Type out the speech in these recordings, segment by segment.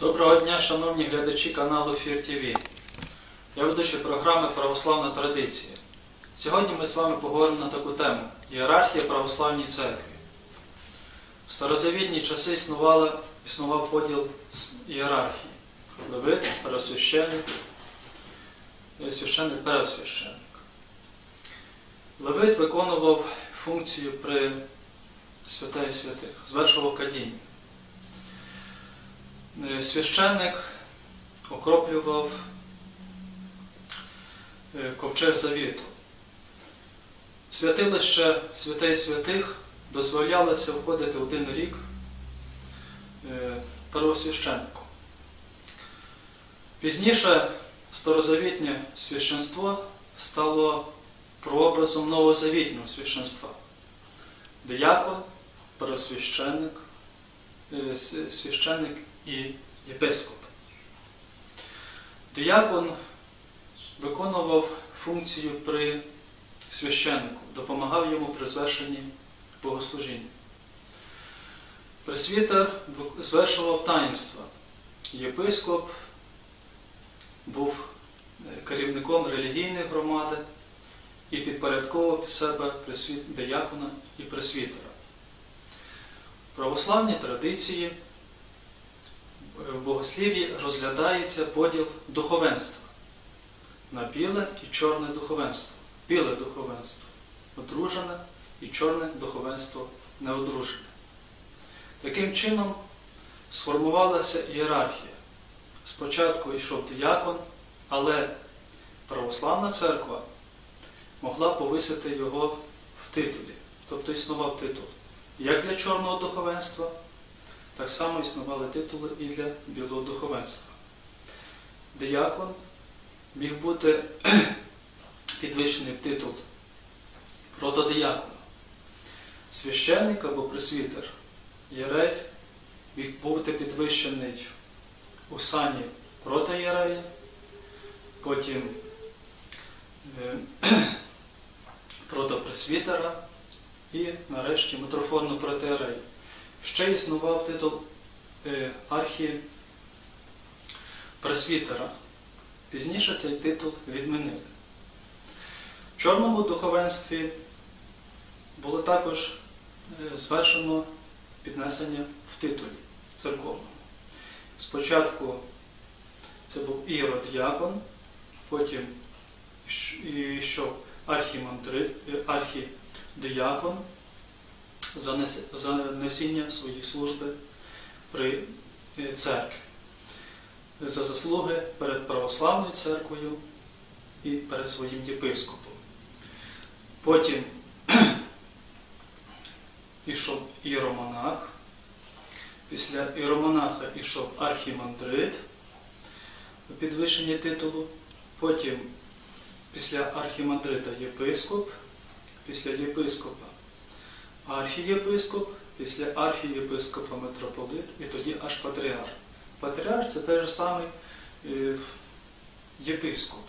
Доброго дня, шановні глядачі каналу Фір ТВ. Я ведучий програми Православна традиція. Сьогодні ми з вами поговоримо на таку тему Ієрархія православній церкві. В старозавітні часи існувала, існував поділ ієрархії. Левит, пересвященник, е, священник, пересвященник. Левит виконував функцію при святей святих, звершував кадіння. Е, Священник окроплював е, ковчег завіту. Святилище святей святих дозволялося входити один рік е, первосвященнику. Пізніше старозавітнє священство стало прообразом новозавітнього священства. Диякон, первосвященник, священник і єпископ. Диякон виконував функцію при священнику, допомагав йому при звершенні богослужіння. Пресвітер звершував таїнства. Єпископ був е, керівником релігійної громади і підпорядковував під себе диякона і пресвітера. В православній традиції в богослів'ї розглядається поділ духовенства на біле і чорне духовенство. Біле духовенство одружене і чорне духовенство неодружене. Таким чином сформувалася ієрархія. Спочатку йшов діякон, але православна церква могла повисити його в титулі, тобто існував титул як для чорного духовенства, так само існували титули і для білого духовенства. Диякон міг бути підвищений титул протодиякона. Священник або пресвітер, єрей міг бути підвищений у сані протоєрея, потім е, протопресвітера і нарешті митрофорно протиерей. Ще існував титул е, архіпресвітера. Пізніше цей титул відмінили. В чорному духовенстві було також е, звершено піднесення в титулі церковному. Спочатку це був іродіакон, потім щ- йшов архімандрит, е, архідіакон, за нес- несіння своєї служби при е, церкві, за заслуги перед православною церквою і перед своїм єпископом. Потім ішов іеромонах, після іеромонаха ішов архімандрит у підвищенні титулу, потім після архімандрита єпископ, після єпископа архієпископ, після архієпископа митрополит і тоді аж патріарх. Патріарх це той же самий е, єпископ.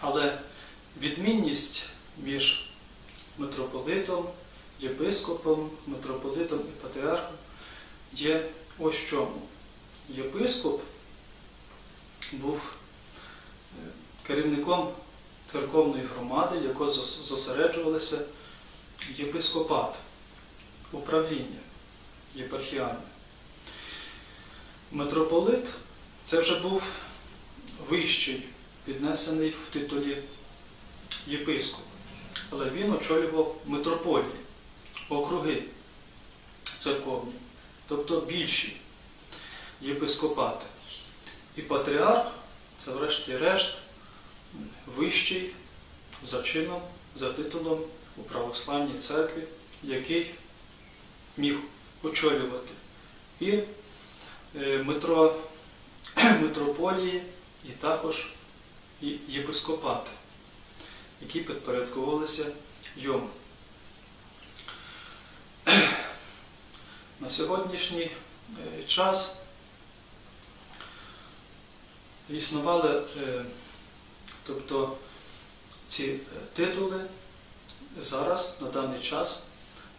Але відмінність між митрополитом, єпископом, митрополитом і патріархом є ось чому. Єпископ був е, керівником церковної громади, яка зосереджувалася єпископат, управління єпархіальне. Митрополит це вже був вищий, піднесений в титулі єпископ. Але він очолював митрополії, округи церковні, тобто більші єпископати. І патріарх це, врешті-решт, вищий за чином, за титулом у православній церкві, який міг очолювати і е, митро, митрополії, і також єпископати, які підпорядковувалися йому. На сьогоднішній е, час існували, е, тобто ці титули зараз, на даний час,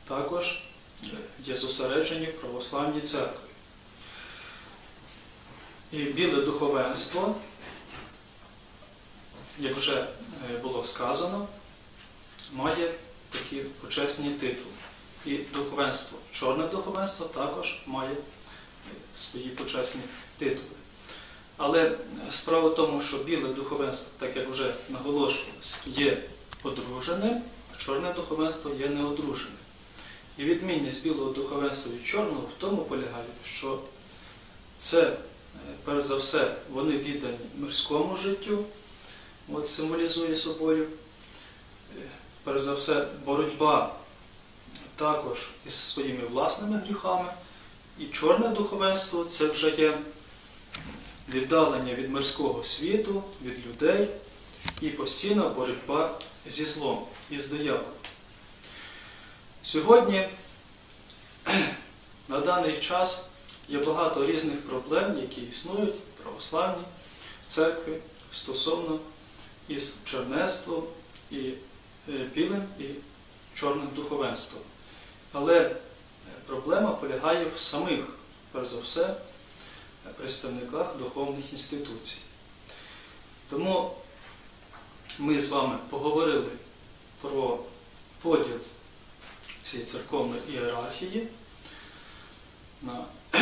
також е, є зосереджені в православній церкві. І біле духовенство, як вже е, було сказано, має такі почесні титули. І духовенство, чорне духовенство також має е, свої почесні титули. Але справа в тому, що біле духовенство, так як вже наголошувалось, є одруженим, чорне духовенство є неодруженим. І відмінність білого духовенства від чорного в тому полягає, що це, е, перш за все, вони віддані мирському життю, от символізує собою, е, перш за все, боротьба також із своїми власними гріхами. І чорне духовенство це вже є віддалення від мирського світу, від людей і постійна боротьба зі злом і з дияволом. Сьогодні, на даний час, є багато різних проблем, які існують в православній церкві стосовно із чернецтвом і е, білим і чорним духовенством. Але е, проблема полягає в самих, перш за все, представниках духовних інституцій. Тому ми з вами поговорили про поділ цієї церковної ієрархії,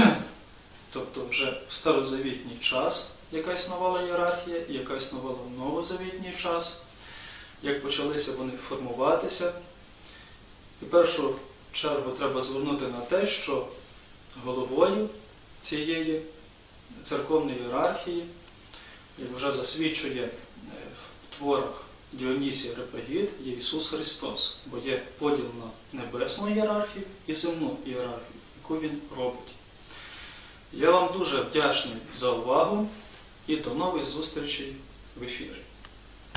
тобто вже в старозавітній час, яка існувала ієрархія, яка існувала в новозавітній час, як почалися вони формуватися. І в першу чергу треба звернути на те, що головою цієї церковної ієрархії, як вже засвідчує в творах Діонісія Репагід, є Ісус Христос, бо є поділ на небесну ієрархію і земну ієрархію, яку Він робить. Я вам дуже вдячний за увагу і до нових зустрічей в ефірі.